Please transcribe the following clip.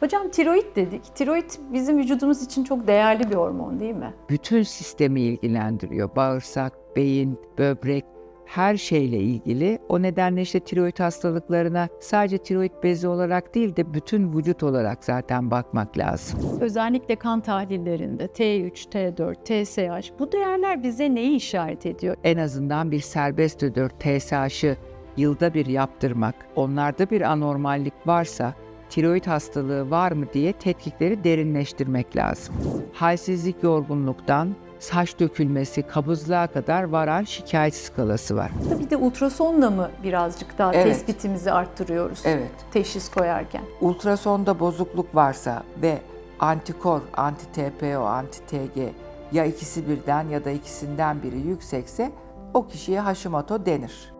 Hocam tiroid dedik. Tiroid bizim vücudumuz için çok değerli bir hormon değil mi? bütün sistemi ilgilendiriyor. Bağırsak, beyin, böbrek her şeyle ilgili. O nedenle işte tiroid hastalıklarına sadece tiroid bezi olarak değil de bütün vücut olarak zaten bakmak lazım. Özellikle kan tahlillerinde T3, T4, TSH bu değerler bize neyi işaret ediyor? En azından bir serbest ödür TSH'ı yılda bir yaptırmak, onlarda bir anormallik varsa tiroid hastalığı var mı diye tetkikleri derinleştirmek lazım. Halsizlik yorgunluktan saç dökülmesi, kabızlığa kadar varan şikayet skalası var. Bir de ultrasonla mı birazcık daha Evet. tespitimizi arttırıyoruz? Evet. Teşhis koyarken. ultrasonda bozukluk varsa ve antikor, anti-TPO, anti-TG ya ikisi birden ya da ikisinden biri yüksekse o kişiye Hashimoto denir.